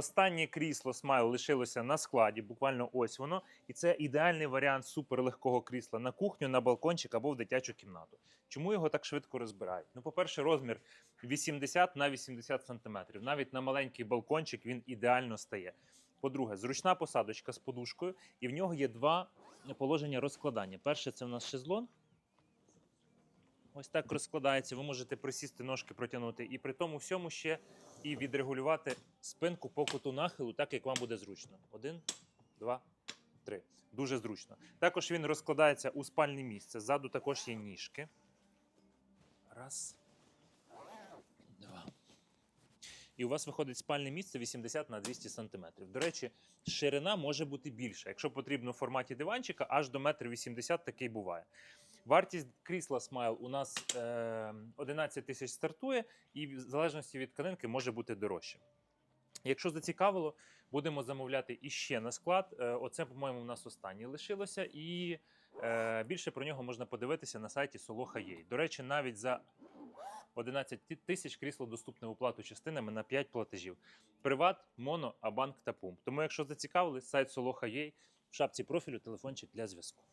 Останнє крісло Смайл лишилося на складі, буквально ось воно. І це ідеальний варіант суперлегкого крісла на кухню, на балкончик або в дитячу кімнату. Чому його так швидко розбирають? Ну, по-перше, розмір 80 на 80 сантиметрів. Навіть на маленький балкончик він ідеально стає. По-друге, зручна посадочка з подушкою, і в нього є два положення розкладання. Перше це в нас шезлонг. Ось так розкладається. Ви можете присісти, ножки протягнути, і при тому всьому ще і відрегулювати спинку по куту нахилу, так як вам буде зручно. Один, два, три. Дуже зручно. Також він розкладається у спальне місце. Ззаду також є ніжки. Раз. Два. І у вас виходить спальне місце 80 на 200 см. До речі, ширина може бути більша. Якщо потрібно в форматі диванчика, аж до 1,80 м такий буває. Вартість крісла Smile у нас е, 11 тисяч стартує, і в залежності від тканинки може бути дорожче. Якщо зацікавило, будемо замовляти іще на склад. Е, Оце, по-моєму, у нас останнє лишилося, і е, більше про нього можна подивитися на сайті Soloha.ua. До речі, навіть за 11 тисяч крісло доступне в оплату частинами на 5 платежів. Приват, моно, абанк та пумп. Тому, якщо зацікавились, сайт Soloha.ua, в шапці профілю телефончик для зв'язку.